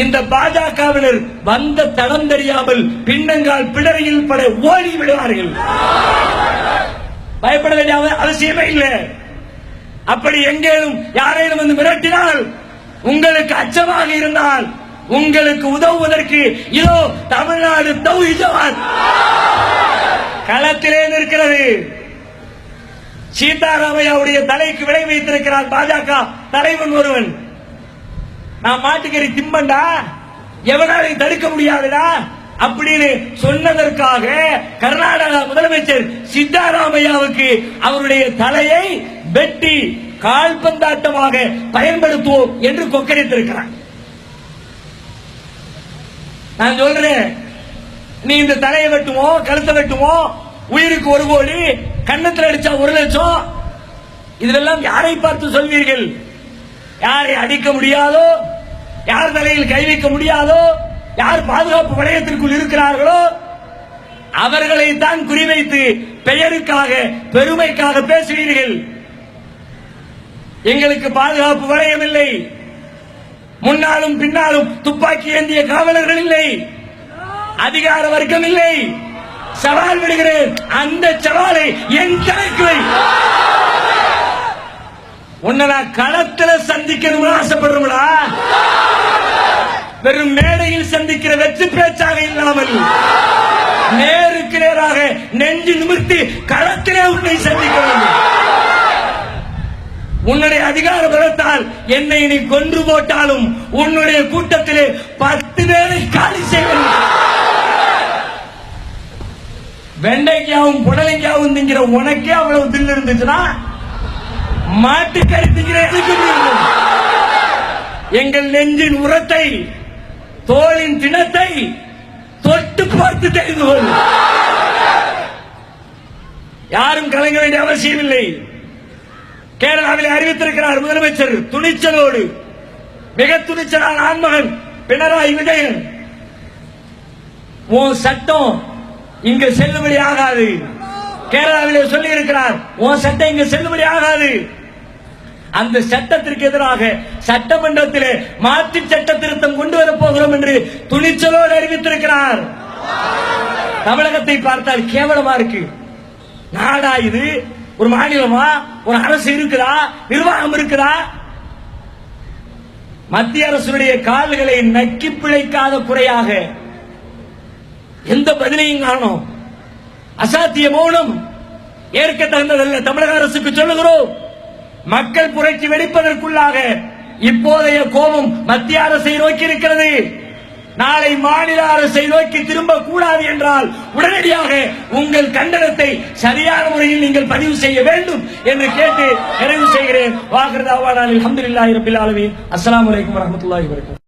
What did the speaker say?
இந்த பாஜகவினர் வந்த தடம் தெரியாமல் பின்னங்கால் பிடரியில் பட ஓடி விடுவார்கள். பயப்பட வேண்டிய அவசியமே இல்லை. அப்படி எங்கேயும் யாரேனும் வந்து மிரட்டினால் உங்களுக்கு அச்சமாக இருந்தால் உங்களுக்கு உதவுவதற்கு இதோ தமிழ்நாடு தௌஹி களத்திலே நிற்கிறது. சீதாராமையாவுடைய தலைக்கு விலை வைத்திருக்கிறார் பாஜக தலைவன் ஒருவன். நான் மாட்டுக்கறி திம்பண்டா? எவனாலையும் தடுக்க முடியாதுடா? அப்படின்னு சொன்னதற்காக கர்நாடகா முதலமைச்சர் சித்தாராமையாவுக்கு அவருடைய தலையை வெட்டி கால்பந்தாட்டமாக பயன்படுத்துவோம் என்று கொக்கரித்திருக்கிறார். நான் சொல்றேன் நீ இந்த தலையை வெட்டுவோம் கழுத்தை வெட்டுவோம் உயிருக்கு ஒரு கோடி கன்னத்தில் அடிச்சா ஒரு லட்சம் இதெல்லாம் யாரை பார்த்து சொல்வீர்கள்? யாரை அடிக்க முடியாதோ யார் தலையில் கை வைக்க முடியாதோ யார் பாதுகாப்பு வளையத்திற்குள் இருக்கிறார்களோ அவர்களை தான் குறிவைத்து பெயருக்காக பெருமைக்காக பேசுவீர்கள். எங்களுக்கு பாதுகாப்பு வளையம் இல்லை. முன்னாலும் பின்னாலும் துப்பாக்கி ஏந்திய காவலர்கள் இல்லை. அதிகார வர்க்கம் இல்லை. சவால் விடுகிறேன் அந்த சவாலை என் தலைக்கு வை. உன்னை நான் களத்துல சந்திக்கணும்னு ஆசைப்படுறோம்டா. வெறும் மேடையில் சந்திக்கிற வெற்றி பேச்சாக இல்லாமல் நேருக்கு நேராக நெஞ்சு நிமிர்த்தி களத்திலே உன்னை சந்திக்க வேண்டும். உன்னுடைய அதிகார பலத்தால் என்னை நீ கொன்று போட்டாலும் உன்னுடைய கூட்டத்திலே பத்து பேரை காலி செய்வேன். வெண்டைக்காவும் புடலைக்காவும் திங்கிற உனக்கே அவ்வளவு தில் இருந்துச்சுன்னா மாட்டுக்கறி திங்கிற எதுக்கு எங்கள் நெஞ்சின் உரத்தை தோளின் தினத்தை தொட்டு பார்த்து தெரிந்து கொள். யாரும் கலங்க வேண்டிய அவசியம் இல்லை கேரளாவில் அறிவித்திருக்கிறார் முதலமைச்சர் துணிச்சலோடு. மிக துணிச்சலான ஆண்மகன் பினராயி விஜயன். உன் சட்டம் இங்கு செல்லுபடி ஆகாது கேரளாவிலே சொல்லி இருக்கிறார் உன் சட்டம் இங்கு செல்லுபடி ஆகாது அந்த சட்டத்திற்கு எதிராக சட்டமன்றத்திலே மாற்று சட்ட திருத்தம் கொண்டு வரப் போகிறோம் என்று துணிச்சலோடு அறிவித்திருக்கிறார். தமிழகத்தை பார்த்தால் கேவலமா இருக்கு. நாடா இது? ஒரு மாநிலமா? ஒரு அரசு இருக்குதா? நிர்வாகம் இருக்குதா? மத்திய அரசுடைய கால்களை நக்கி பிழைக்காத குறையாக எந்த பதிலையும் காணும். அசாத்திய மௌனம் ஏற்க தகுந்ததல்ல தமிழக அரசுக்கு சொல்லுகிறோம். மக்கள் புரட்சி வெடிப்பதற்குள்ளாக இப்போதைய கோபம் மத்திய அரசை நோக்கி இருக்கிறது. நாளை மாநில அரசை நோக்கி திரும்ப கூடாது என்றால் உடனடியாக உங்கள் கண்டனத்தை சரியான முறையில் நீங்கள் பதிவு செய்ய வேண்டும் என்று கேட்டு நிறைவு செய்கிறேன். வாக்குறதாவான அலமதுல்லாஹி ரபில் ஆலமி அஸ்லாம் வலைக்கம் வரமத்துல்லாஹி வபரகாத்துஹு.